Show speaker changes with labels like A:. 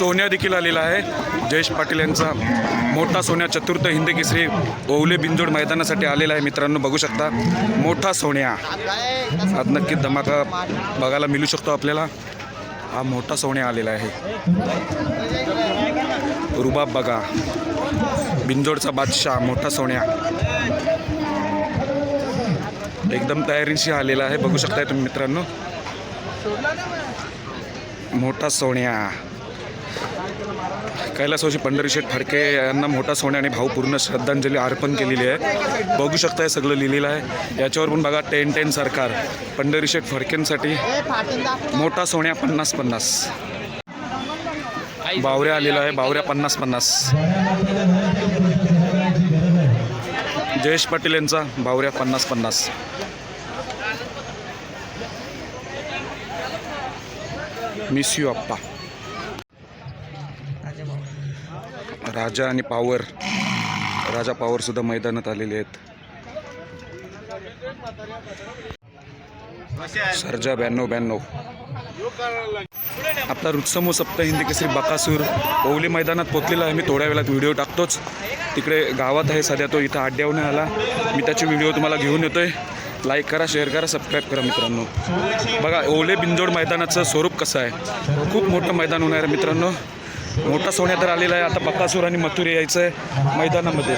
A: सोन्या देखील आलेला आहे. जयेश पाटील यांचा मोठा सोन्या चतुर्थ हिंदी केसरी ओवले बिंजोड मैदानासाठी आलेला आहे मित्रांनो बघू शकता. मोठा सोन्या. आज नक्कीच धमाका बघायला मिळू शकतो आपल्याला. हा मोठा सोन्या आलेला आहे. रुबाब बघा. बिंजोडचा बादशाह मोठा सोन्या. एकदम तयारीशी आलेला आहे. बघू शकताय तुम्ही मित्रांनो. मोठा सोन्या. कैलासवासी पंढरीशेठ फडके यांना मोठा सोन्याने भावपूर्ण श्रद्धांजली अर्पण केलेली आहे. बघू शकताय सगळं लिहिलेलं आहे. याच्यावर पण बघा टेन टेन सरकार पंढरी शेठ फडकेंसाठी मोठा सोन्या पन्नास पन्नास. बावऱ्या आलेला आहे बावऱ्या पन्नास पन्नास. जयेश पाटील यांचा बावऱ्या पन्नास पन्नास. मिस यू अप्पा राजा आणि पावर राजा पावर सुद्धा मैदानात आलेले आहेत. सर्जा ब्याण्णव ब्याण्णव. आपला रुत्समो सप्त हिंदी केसरी बकासूर. ओवली मैदानात पोचलेला आहे. मी थोड्या वेळात व्हिडिओ टाकतोच. तिकडे गावात आहे सध्या तो. इथं अड्ड्यावर आला. मी त्याची व्हिडिओ तुम्हाला घेऊन येतोय. लाईक करा शेअर करा सबस्क्राईब करा मित्रांनो. बघा ओले बिंजोड मैदानाचं स्वरूप कसं आहे? खूप मोठं मैदान होणार आहे मित्रांनो. मोठा सोन्या तर आलेला आहे. आता बक्कासूर आणि मथुरे यायचं आहे मैदानामध्ये.